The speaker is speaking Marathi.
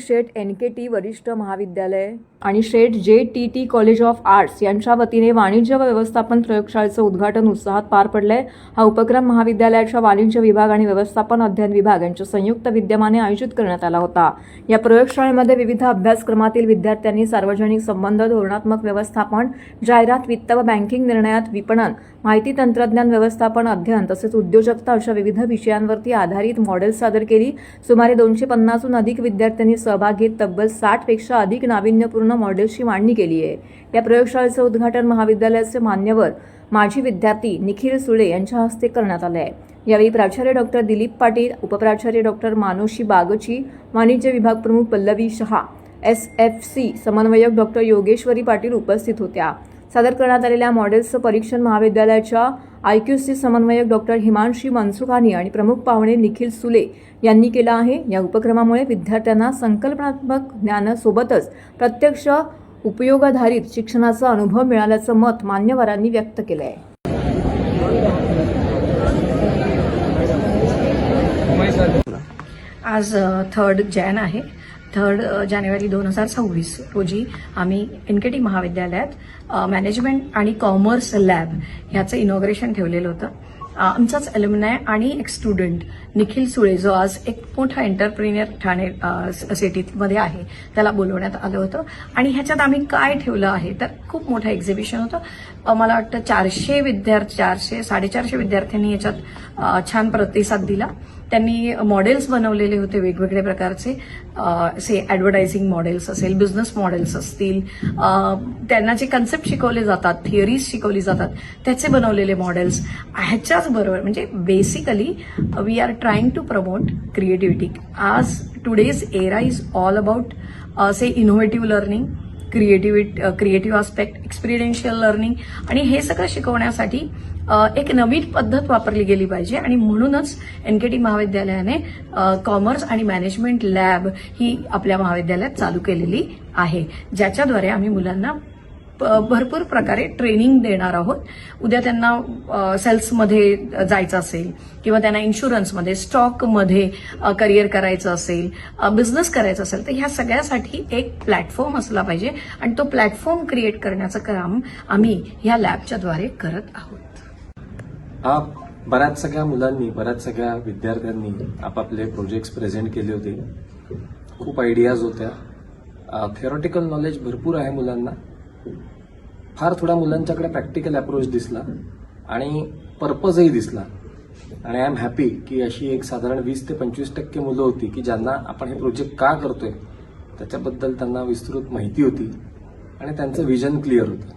शेठ एन के टी वरिष्ठ महाविद्यालय. आणि Sheth J T T college of arts यांच्या वतीने वाणिज्य व व्यवस्थापन प्रयोगशाळेचं उद्घाटन उत्साहात पार पडलंय. हा उपक्रम महाविद्यालयाच्या वाणिज्य विभाग आणि व्यवस्थापन अध्ययन विभाग यांच्या संयुक्त विद्यमाने आयोजित करण्यात आला होता. या प्रयोगशाळेमध्ये विविध अभ्यासक्रमातील विद्यार्थ्यांनी सार्वजनिक संबंध धोरणात्मक व्यवस्थापन जाहिरात वित्त व बँकिंग निर्णयात विपणन माहिती तंत्रज्ञान व्यवस्थापन अध्ययन तसेच उद्योजकता अशा विविध विषयांवरती आधारित मॉडेल्स सादर केली. सुमारे दोनशे पन्नासहून अधिक विद्यार्थ्यांनी सहभाग घेत तब्बल साठपेक्षा अधिक नाविन्यपूर्ण मॉडेल्सची मांडणी केली आहे. या प्रयोगशाळेचं उद्घाटन महाविद्यालयाचे मान्यवर माजी विद्यार्थी निखिल सुळे यांच्या हस्ते करण्यात आले आहे. यावेळी प्राचार्य डॉक्टर दिलीप पाटील उपप्राचार्य डॉक्टर मानुषी बागची वाणिज्य विभाग प्रमुख Pallavi Shah S F C समन्वयक डॉक्टर योगेश्वरी पाटील उपस्थित होत्या. सादर करण्यात आलेल्या मॉडेल्सचं परीक्षण महाविद्यालयाच्या आय क्यू सी समन्वयक डॉक्टर हिमांशी मनसुखानी आणि प्रमुख पाहुणे निखिल सुले यांनी केलं आहे. या उपक्रमामुळे विद्यार्थ्यांना संकल्पनात्मक ज्ञानासोबतच प्रत्यक्ष उपयोगाधारित शिक्षणाचा अनुभव मिळाल्याचं मत मान्यवरांनी व्यक्त केलं आहे आज थर्ड जॅन आहे. थर्ड uh, जानेवारी दोन हजार सव्वीस रोजी आम्ही एन के टी महाविद्यालयात uh, मॅनेजमेंट आणि कॉमर्स लॅब ह्याचं इनॉग्रेशन ठेवलेलं होतं. आमचाच एल्युमिनाय आणि एक स्टुडंट निखिल सुळे जो आज एक मोठा एंटरप्रिनियर ठाणे सिटीमध्ये आहे. त्याला बोलवण्यात आलं होतं. आणि ह्याच्यात आम्ही काय ठेवलं आहे तर खूप मोठं एक्झिबिशन होतं. मला वाटतं चारशे विद्यार्थी चारशे साडेचारशे विद्यार्थ्यांनी याच्यात छान प्रतिसाद दिला. त्यांनी मॉडेल्स बनवलेले होते वेगवेगळ्या प्रकारचे. से ॲडव्हर्टायझिंग मॉडेल्स असेल बिझनेस मॉडेल्स असतील. त्यांना जे कन्सेप्ट शिकवले जातात थिअरीज शिकवली जातात त्याचे बनवलेले मॉडेल्स ह्याच्या बरोबर म्हणजे basically we are trying to promote creativity आज today's era is all about say innovative learning creative creative aspect experiential learning आणि हे सगळं शिकवण्यासाठी uh, एक नवीन पद्धत वापरली गेली पाहिजे. आणि म्हणूनच एन के टी महाविद्यालयाने uh, कॉमर्स आणि मॅनेजमेंट लॅब ही आपल्या महाविद्यालयात चालू केलेली आहे. ज्याच्याद्वारे आम्ही मुलांना भरपूर प्रकारे ट्रेनिंग देणार आहोत. उद्या त्यांना सेल्समध्ये जायचं असेल किंवा त्यांना इन्शुरन्समध्ये स्टॉकमध्ये करिअर करायचं असेल बिझनेस करायचं असेल तर ह्या सगळ्यासाठी एक प्लॅटफॉर्म असला पाहिजे आणि तो प्लॅटफॉर्म क्रिएट करण्याचं काम आम्ही ह्या लॅबच्याद्वारे करत आहोत. बऱ्याच सगळ्या मुलांनी बऱ्याच सगळ्या विद्यार्थ्यांनी आपापले प्रोजेक्ट्स प्रेझेंट केले होते. खूप आयडियाज होत्या. थिअरॉटिकल नॉलेज भरपूर आहे मुलांना. फार थोड्या मुलांच्याकडे प्रॅक्टिकल अप्रोच दिसला आणि पर्पजही दिसला. आणि आय एम हॅपी की अशी एक साधारण वीस ते पंचवीस टक्के मुलं होती की ज्यांना आपण हे प्रोजेक्ट का करतोय त्याच्याबद्दल त्यांना विस्तृत माहिती होती आणि त्यांचं विजन क्लिअर होतं.